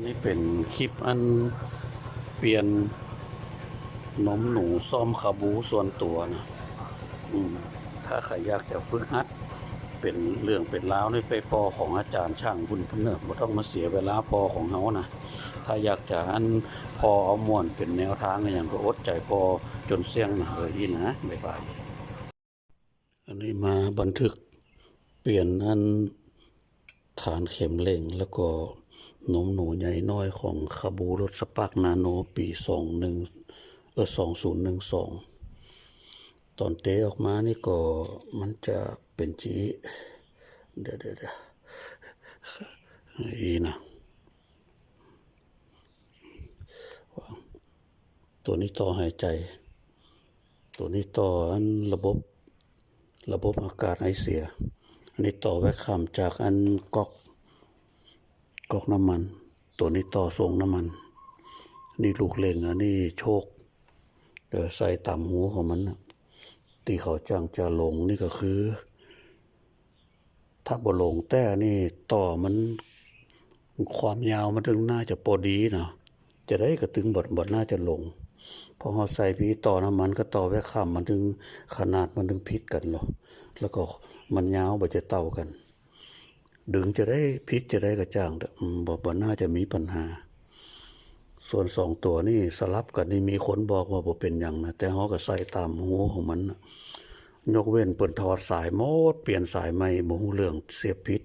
นี่เป็นคลิปอันเปลี่ยนนมหนูซ่อมคาบูส่วนตัวนะถ้าใครอยากจะฝึกหัด เป็นเรื่องเป็นราวนี่ไปปอของอาจารย์ช่างบุญพเนิบบ่ต้องมาเสียเวลาปอของเฮานะถ้าอยากจะอันพอเอาม่วนเป็นแนวทางอย่างก็อดใจพอจนเสี่ยงนะเอออีนะบ๊ายบายอันนี้มาบันทึกเปลี่ยนอันฐานเข็มเล่งแล้วก็ นมหนูใหญ่น้อยของคาบูรถสปาร์กนาโนปีสองหนึ่งเออสองศูนย์หนึ่งสองตอนเตะออกมานี่ก็มันจะเป็นจีเดี๋ยวเดี๋ยวเดี๋ยวอีนะตัวนี้ต่อหายใจ ตัวนี้ต่ออันระบบระบบอากาศไอเสีย อันนี้ต่อแวคคัมจากอันก๊อก ก๊อกน้ำมัน ตัวนี้ต่อส่งน้ำมัน นี่ลูกเล่งอันนี้โชคเดี๋ยวใส่ต่ำหูของมันนะที่เขาจังจะลงนี่ก็คือ ถ้าบ่ลงแต่นี่ต่อมัน ความยาวมันถึงน่าจะพอดีนะจะได้ก็ถึงบทบทน่าจะลงพอเราใส่พีต่อน้ำมันก็ต่อแวคคัมมันถึงขนาดมันถึงพิษกันหรอแล้วก็มันยาวบ่จะเต่ากัน ดึงจะได้พิษจะได้กระจ่างแต่อืมบ่บ่น่าจะมีปัญหา ส่วนสองตัวนี่สลับกันนี่มีคนบอกว่าบ่เป็นหยังนะแต่เขาก็ใส่ตามหูของมันนะยกเว้นเปิ่นถอดสายหมดเปลี่ยนสายใหม่บ่ฮู้เรื่องเสียพิษ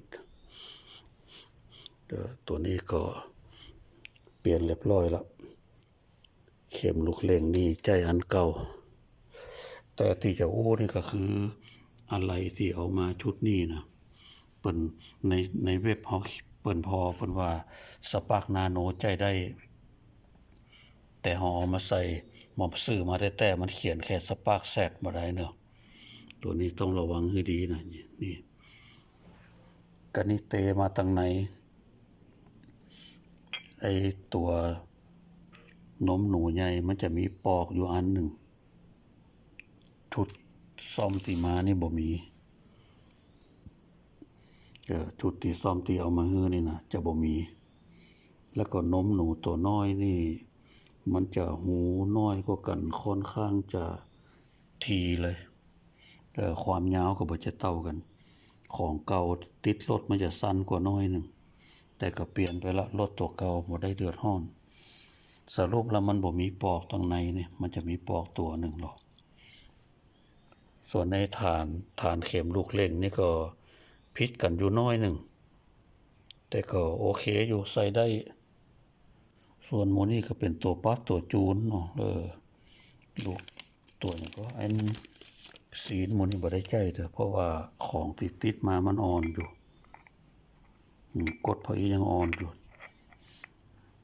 ตัวนี้ก็เปลี่ยนเรียบร้อยแล้วเข็มลูกเล่งนี่ใจอันเก่า แต่ที่จะอู้นี่ก็คืออะไรที่เอามาชุดนี้นะ เปิ่นในในเว็บเขาเปิ่นพอเปิ่นว่าสปาร์กนาโนใจได้ แต่เขาเอามาใส่หมอบซื้อมาแต่แต่มันเขียนแค่สปาร์กแซดมาได้เนอะตัวนี้ต้องระวังให้ดีนะนี่นี่กันนี่เตมาตั้งไหนไอตัวนมหนูใหญ่มันจะมีปอกอยู่อันหนึ่งชุดซ่อมตีมานี่บ่มี ชุดที่ซ่อมตีเอามาฮือนี่นะจะบ่มี แล้วก็นมหนูตัวน้อยนี่ มันจะหูน้อยกว่ากันค่อนข้างจะทีเลยแต่ความยาวก็บ่จะเท่ากัน ของเก่าติดรถมันจะสั้นกว่าน้อยหนึ่งแต่ก็เปลี่ยนไปละรถตัวเก่าบ่ได้เดือดร้อน สรุปแล้วมันบ่มีปอกตรงในเนี่ยมันจะมีปอกตัวหนึ่งหรอกส่วนในฐานฐานเข็มลูกเล่งนี่ก็ พิษกันอยู่น้อยหนึ่ง แต่ก็โอเคอยู่ใส่ได้ ส่วนโมนี่ก็เป็นตัวปั๊บตัวจูนเนาะเออลูตัวนี้ก็อันสีนโมนี่บ่ได้ใจเถอะเพราะว่าของติดติดมามันอ่อนอยู่กดพออียังอ่อนอยู่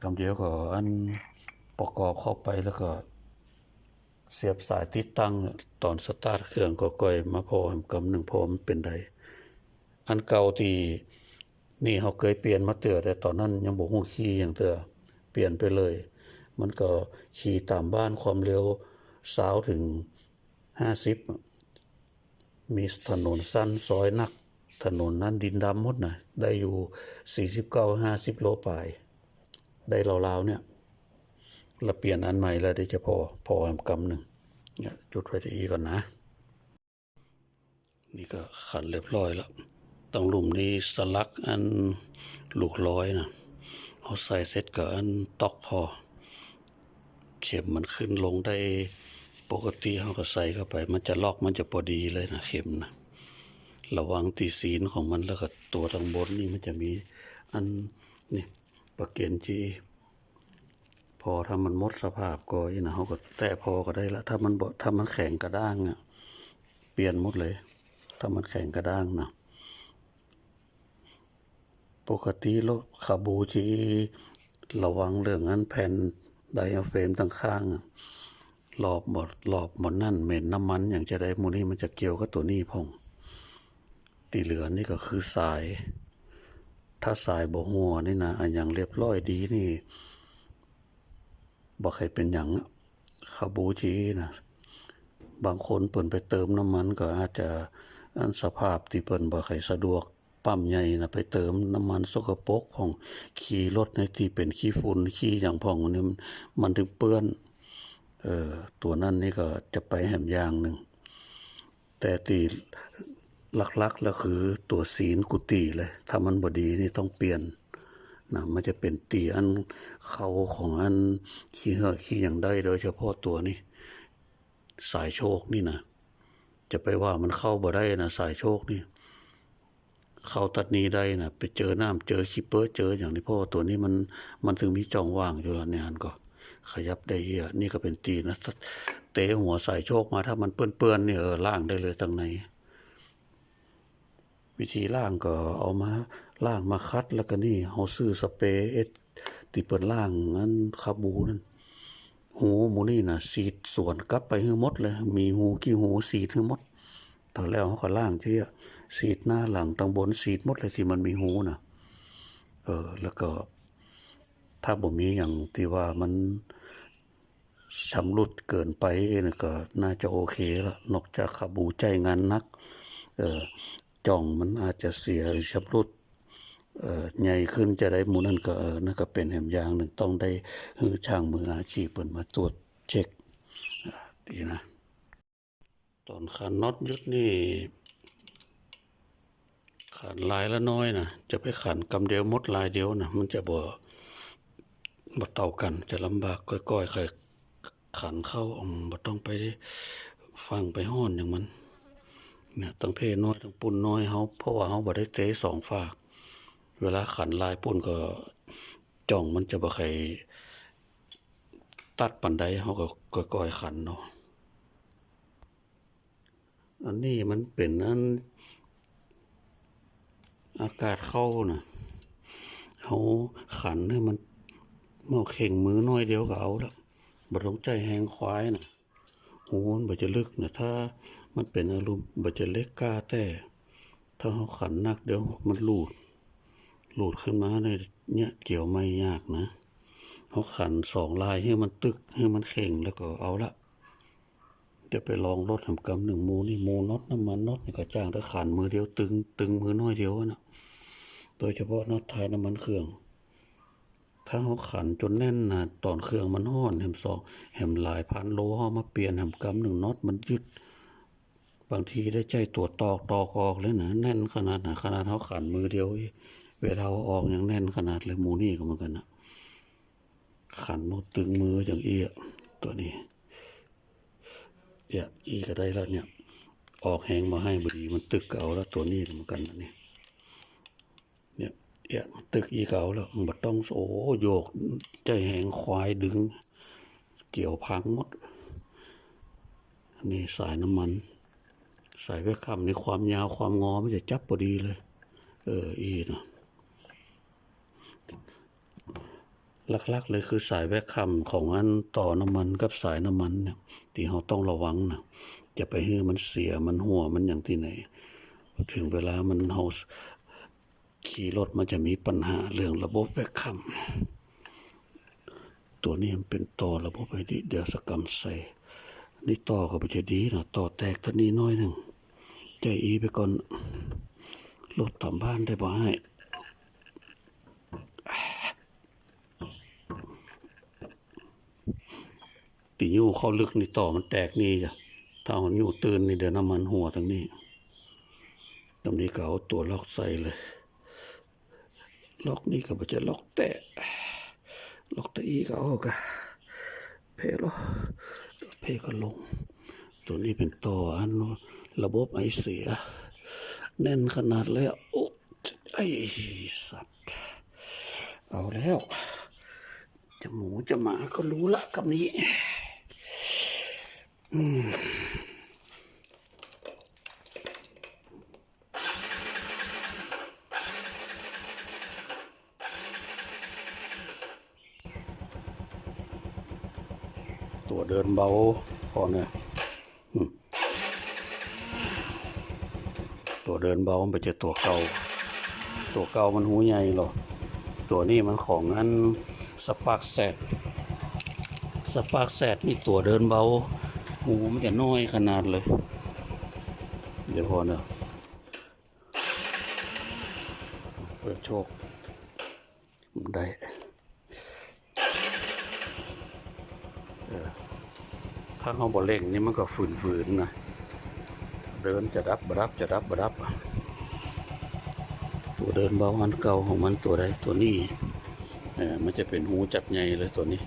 กำเดียวก็อันประกอบเข้าไปแล้วก็ เสียบสายติดตั้งเนี่ยตอนสตาร์ทเครื่องก็ก่อยมาพอให้กำหนึ่งพอมันเป็นได อันเก่าที่นี่เขาเคยเปลี่ยนมาเตือแต่ตอนนั้นยังบอกหูขี่อย่างเตือเปลี่ยนไปเลย มันก็ขี่ตามบ้านความเร็วสาวถึงห้าสิบมีถนนสั้นซอยนัก ถนนนั้นดินดำหมดนะได้อยู่สี่สิบเก้าห้าสิบโลปลาย ได้ราวๆเนี่ยเราเปลี่ยนอันใหม่แล้วเดี๋ยวจะพอพอแอมกำหนึ่งเนี่ยจุดไฟจะอีก่อนนะ นี่ก็ขันเรียบร้อยแล้ว ตรงหลุมนี้สลักอันลูกร้อยนะเอาใส่เสร็จกับอันตอกพอ เข็มมันขึ้นลงได้ปกติเขาก็ใส่เข้าไป มันจะลอกมันจะพอดีเลยนะเข็มนะระวังตีศีลของมันแล้วก็ตัวทางบนนี่มันจะมีอันนี่ประเกนจีพอถ้ามันมดสภาพก็อีนะเขาก็แตะพอก็ได้ละถ้ามันบ่ถ้ามันแข็งกระด้างอะเปลี่ยนหมดเลย ถ้ามันแข็งกระด้างนะ ปกติรถคาบูจีระวังเรื่องนั้นแผ่นไดอะเฟรมตั้งข้างอะรอบหมดรอบหมดนั่นเหม็นน้ำมัน อย่างจะได้มูนี่มันจะเกี่ยวกับตัวนี้พงตีเหลือนี่ก็คือสาย ถ้าสายบ่หัวนี่นะอันอย่างเรียบร้อยดีนี่บ่ใครเป็นอย่างอะคาบูจีนะบางคนเปิ่นไปเติมน้ำมันก็อาจจะอันสภาพที่เปิ่นบ่ใครสะดวก ปั๊มใหญ่นะไปเติมน้ำมันสกปรกของขี่รถในที่เป็นขี้ฝุ่นขี้อย่างพองมันนี่มันถึงเปื้อนเออตัวนั้นนี่ก็จะไปแหมอย่างหนึ่ง แต่ตีหลักๆแล้วคือตัวศีลกุฏิเลย ถ้ามันบดีนี่ต้องเปลี่ยนนะมันจะเป็นตีอันเขาของอันขี้เหอะขี้อย่างได้โดยเฉพาะตัวนี้ สายโชคนี่นะจะไปว่ามันเข้าบ่ได้นะสายโชคนี่ เข้าตัดนี้ได้นะไปเจอน้ำเจอคิปเปอร์เจออย่างนี้เพราะว่าตัวนี้มันมันถึงมีจองว่างอยู่แล้วในอันก็ ขยับได้เยอะนี่ก็เป็นตีนะเตะหัวใสายโชคมาถ้ามันเปื้อนๆเนี่ยเออล่างได้เลยตั้งในวิธีล่างก็เอามาล่างมาคัดแล้วก็นี่เอาซื้อสเปรย์เอสติเปิดล่างนั้นคาบูนั่นหูหมูนี่นะสีดส่วนกลับไปให้หมดเลย มีหูกี่หูสีดให้หมดตอนแล้วเขาก็ล่างเที่ สีดหน้าหลังตังบนสีดหมดเลยที่มันมีหูนะเออ แล้วก็ถ้าบ่มีอย่างที่ว่ามันชำรุดเกินไปนี่ก็น่าจะโอเคละนอกจากขาบูใจงานนัก เออจ่องมันอาจจะเสียหรือชำรุดเออใหญ่ขึ้นจะได้หมูนั่นก็เออนั่นก็เป็นแหมยางหนึ่งต้องได้ฮือช่างมืออาชีพเปิ่นมาตรวจเช็คดีนะ ตอนขันน็อตยุดนี่ ขันลายละน้อยนะจะไปขันกำเดียวมดลายเดียวนะมันจะบ่บ่เต่ากันจะลำบากก้อยๆใครขันเข้าอมบ่ต้องไปฟังไปห้อนอย่างมันเนี่ยตั้งเพน้อยตั้งปุ่นน้อยเขาเพราะว่าเขาบ่ได้เตะสองฝาก เวลาขันลายปุ่นก็จ่องมันจะบ่ใครตัดปันใดเขาก็ก้อยๆขันเนาะอันนี้มันเป็นอัน อากาศเข้านะเขาขันให้มันเมาเข่งมือน้อยเดียวก็เอาล้วบ่ต้องใจแหงควายนะโอ้นบ่จะลึกนะถ้ามันเป็นอารมณ์บ่จะเล็กกล้าแต่ ถ้าเขาขันหนักเดี๋ยวมันหลุดหลุดขึ้นมาในเนี่ยเกี่ยวไม่ยากนะเขาขันสองลายให้มันตึกให้มันเข่งแล้วก็เอาละ เดี๋ยวไปลองรถทำกำหนึ่งมูนี่มูน็อตน้ำมันน็อตนี่ก็จ้างถ้าขันมือเดียวตึง ตึงมือน้อยเดียวนะโดยเฉพาะน็อตท้ายน้ำมันเครื่อง ถ้าเขาขันจนแน่นนะตอนเครื่องมันห้อนแหมสองแหมหลายพันโลเขามาเปลี่ยนแหมกำหนึ่งน็อตมันยึด บางทีได้ใจตัวตอกตอกออกเลยนะแน่นขนาดนะขนาดเขาขันมือเดียว เวลาเอาอกยังแน่นขนาดเลยมูนี่ก็เหมือนกันนะขันหมดตึงมืออย่างเอียตัวนี้ เอียอีก็ได้แล้วเนี่ยออกแหงมาให้บดีมันตึกเก่าแล้วตัวนี้เหมือนกันนะนี่เนี่ยเอียตึกอีเก่าแล้วมันต้องโอ้โยกใจแหงควายดึง เกี่ยวพังหมดนนี้สายน้ำมัน สายแวคคัมในความยาวความงอมันจะจับพอดีเลย เอออีเนาะ หลักๆ เลยคือสายแวคคัมของอันต่อน้ำมันกับสายน้ำมันเนี่ยที่เราต้องระวังนะจะไปให้มันเสียมันหัวมันอย่างที่ไหน ถึงเวลามันเฮาขี่รถมันจะมีปัญหาเรื่องระบบแวคคัมตัวนี้มันเป็นต่อระบบไอ้นี่เดี๋ยวสกรรมใส่นี่ต่อก็ไม่ใช่ดีนะต่อแตกตัวนี้น้อยหนึ่งใจอีไปก่อนรถต่ำบ้านได้บ่ให้ ตีอยู่เข้าลึกนี่ต่อมันแตกนี่จ้ะถ้าหันยู่ตื่นนี่เดี๋ยวน้ำมันหัวทั้งนี้ตรงนี้ก็เอาตัวล็อกใส่เลย ล็อกนี่ก็ไม่ใช่ล็อกแตะล็อกแตะอีก็เอากะเพลอเพก็ลง ตัวนี้เป็นต่ออันระบบไอเสีย แน่นขนาดแล้วโอ้ไอสัตว์ เอาแล้ว จะหมูจะหมาก็รู้ละกับนี้ตัวเดินเบาพอเนี่ยตัวเดินเบามันไปเจอตัวเก่า ตัวเก่ามันหูใหญ่หรอ ตัวนี้มันของอัน สปาร์กแซดสปาร์กแซดนี่ตัวเดินเบาหูมันจะน้อยขนาดเลย เดี๋ยวพอเนอะเปิดโชคได้ถ้าเขาบ่เร่งนี่มันก็ฝืนๆนะเดินจะรับบรับจะรับบรับ ตัวเดินเบาอันเก่าของมันตัวใดตัวนี้ มันจะเป็นหูจับใหญ่เลยตัวนี้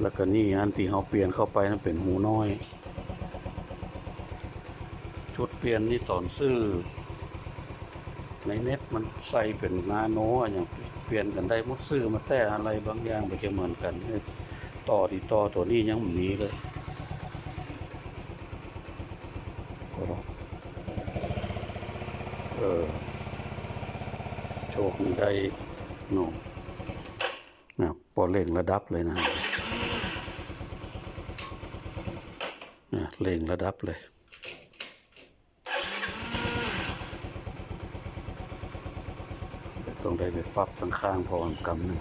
แล้วก็นี่อันที่เขาเปลี่ยนเข้าไปนั้นเป็นหูน้อย ชุดเปลี่ยนนี่ตอนซื้อ ในเน็ตมันใส่เป็นนาโนอะอย่างเปลี่ยนกันได้หมดซื้อมาแต่อะไรบางอย่างไปจะเหมือนกันต่อดีต่อตัวนี้ยังมีเลยเออโชคนี่ได้ โน่นะพอเล่งระดับเลยนะนะเล่งระดับเลยต้องได้ไปปรับตั้งข้างพอกำหนึ่ง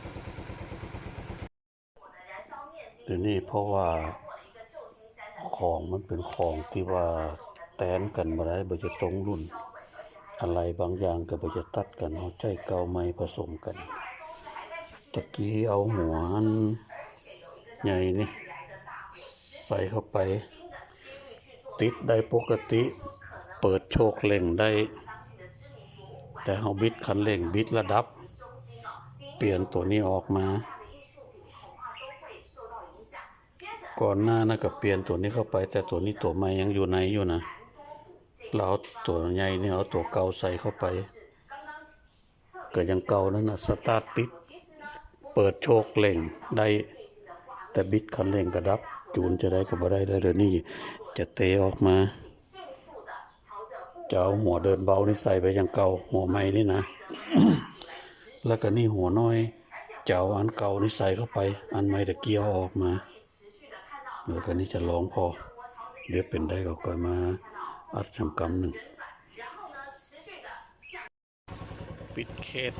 เดี๋ยวนี้เพราะว่าของมันเป็นของที่ว่าแตนกันมาได้บ่จะตรงรุ่น อะไรบางอย่างก็บจะตัดกันเอาใจเก่าใหม่ผสมกัน ตะกี้เอาหัวนใหญ่นี่ ใส่เข้าไป ติดได้ปกติ เปิดโชคเล่งได้ แต่เฮาบิดคันเร่งบิดระดับ เปลี่ยนตัวนี้ออกมา ก่อนหน้านะก็เปลี่ยนตัวนี้เข้าไป แต่ตัวนี้ตัวใหม่ยังอยู่ในอยู่นะ เราตัวใหญ่เนี่ยเอาตัวเก่าใส่เข้าไป เก็ยังเก่านั่นนะสตาร์ทติด เปิดโชคเล่งได้ แต่บิดคันเร่งกระดับ จูนจะได้ก็บ่ได้แล้วเดี๋ยวนี้จะเตะออกมาจะเอาหัวเดินเบานี่ใส่ไปอย่างเก่าหัวใหม่นี่นะ แล้วก็นี่หัวน้อยจะเอาอันเก่านี่ใส่เข้าไป อันใหม่ตะเกียวออกมาแล้วก็นี่จะลองพอ เดี๋ยวเป็นได้ก็ค่อยมา อัดชำกำหนึ่ง ปิดเคส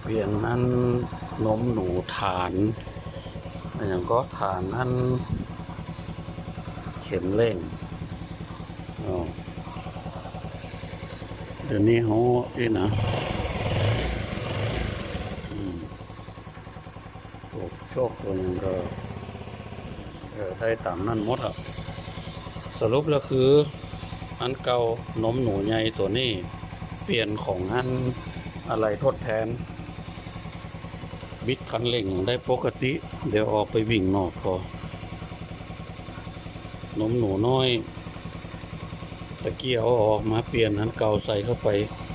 เปลี่ยนนั้นนมหนูฐานอะไรอย่างก็ฐานนั้นเข็มเร่งอ๋อเดี๋ยวนี้เขาเอ้นะอืมตัวโชคตัวหนึงก็เอ่อได้ตามนั่นหมดอะ สรุปแล้วคืออันเก่านมหนูใหญ่ตัวนี้เปลี่ยนของอันอะไรทดแทน บิดคันเร่งได้ปกติ เดี๋ยวออกไปวิ่งนอกพอนมหนูน้อยตะเกียเอาออกมาเปลี่ยนอันเก่าใส่เข้าไป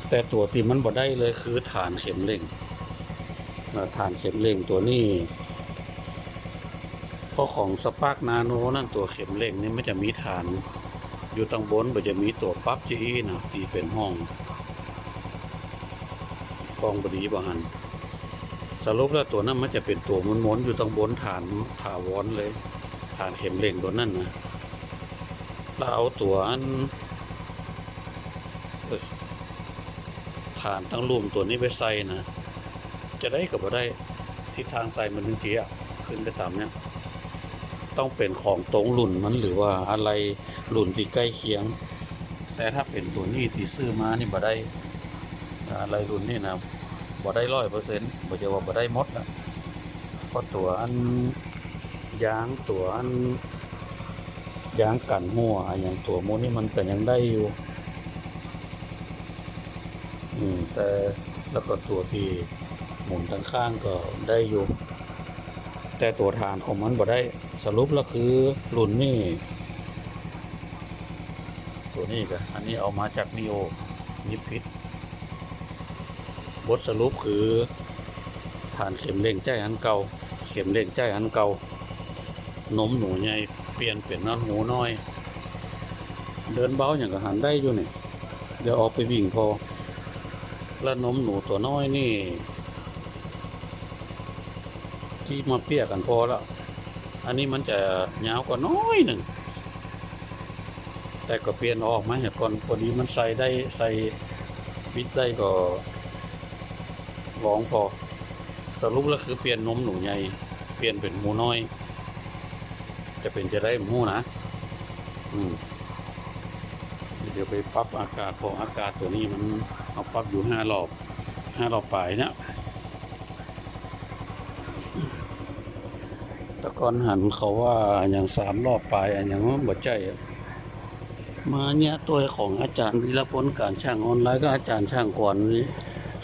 แต่ตัวที่มันบ่ได้เลยคือฐานเข็มเร่งฐานเข็มเร่งตัวนี้ เพราะของสปาร์กนาโนนั่นตัวเข็มเร่งนี่ไม่จะมีฐาน อยู่ตั้งบนบ่จะมีตัวปั๊บจีนะที่เป็นห้องกองบดีบ่หันสรุปแล้วตัวนั้นมันจะเป็นตัวม้วนๆอยู่ตั้งบนฐานถาวรเลย ฐานเข็มเร่งตัวนั้นนะแล้วเอาตัวอันฐานตั้งรวมตัวนี้ไปใส่นะจะได้กับบ่าได้ทิศทางใส่มันถึงเกียขึ้นไปตามเนี้ย ต้องเป็นของตรงรุ่นมันหรือว่าอะไรรุ่นที่ใกล้เคียง แต่ถ้าเป็นตัวนี้ที่ซื้อมานี่บ่ได้อะไรรุ่นนี่นะบ่ได้ร้อยเปอร์เซ็นต์บ่จะว่าบ่ได้มดนะเพราะตัวอันยางตัวอันยางกันหัวอย่างตัวโมนี่มันก็ยังได้อยู่อืมแต่แล้วก็ตัวที่หมุนทางข้างก็ได้อยู่ แต่ตัวฐานของมันบ่ได้ สรุปแล้วคือรุ่นนี้ตัวนี้ก็อันนี้เอามาจากนิโอนิพิษบทสรุปคือฐานเข็มเร่งใจอันเก่า เข็มเร่งใจอันเก่านมหนูใหญ่เปลี่ยนเป็นน้ำหูน้อย เดินเบาอย่างก็หันได้อยู่นี่เดี๋ยวออกไปวิ่งพอ แล้วนมหนูตัวน้อยนี่ ที่มาเปียกกันพอแล้ว อันนี้มันจะยาวกว่าน้อยหนึ่ง แต่ก็เปลี่ยนออกมาเห็นก่อนพอดีมันใส่ได้ใส่บิดได้ก็ร้องพอ สรุปแล้วคือเปลี่ยนนมหนูใหญ่ เปลี่ยนเป็นหมูน้อย จะเป็นจะได้หมูนะ อืมเดี๋ยวไปปรับอากาศพออากาศตัวนี้มันเอาปรับอยู่ห้ารอบห้ารอบปลายเนี่ย แต่ก่อนหันเขาว่าอย่างสามรอบไปอย่างว่าบ่ใจ มาเนี่ยตัวของอาจารย์วิรพลการช่างออนไลน์ก็อาจารย์ช่างก่อนนี่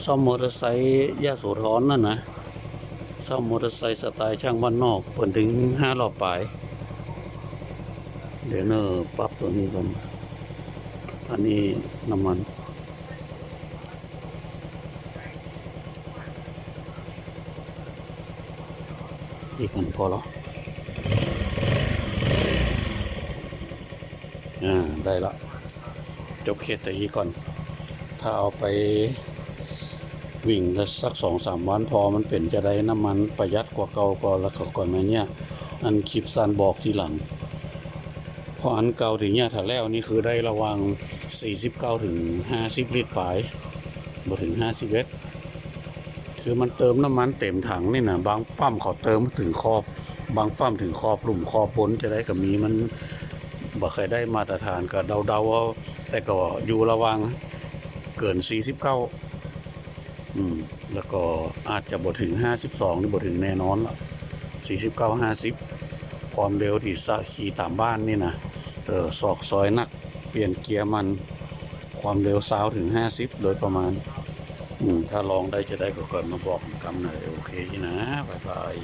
ซ่อมมอเตอร์ไซค์ยาโสธรนั่นนะซ่อมมอเตอร์ไซค์สไตล์ช่างบ้านนอกเปิดถึงห้ารอบไปเดี๋ยวเนอปรับตัวนี้ก่อนอันนี้น้ำมัน อีกอันพอแล้วอ่าได้ละจบเคสแต่อีกก่อน ถ้าเอาไปวิ่งสักสองสามวันพอมันเป็นจะได้น้ำมันประหยัดกว่าเก่าก่อนแล้วก็ก่อนไหมเนี่ย อันคลิปซันบอกทีหลังพราะอันเก่าถึงเนี่ยถ้าแล้วนี่คือได้ระวัง 49 ถึง 50 ลิตรปลายบ่ถึง50เลิตร คือมันเติมน้ำมันเต็มถังนี่นะบางปั๊มเขาเติมถึงขอบ บางปั๊มถึงขอบหลุมขอบบนจะได้กับมีมันบ่เคยได้มาตรฐานก็เดาๆว่าแต่ก็อยู่ระวังเกิน 49 อืม แล้วก็อาจจะบ่ถึง 52 หรือบ่ถึงแน่นอนละ49 50 ความเร็วที่สขี่ตามบ้านนี่นะเออซอกซอยนัก เปลี่ยนเกียร์มัน ความเร็วซาวถึง 50 โดยประมาณ ถ้าลองได้จะได้ก็เกิดมาบอกผมกำหน่อยโอเคนะบายบาย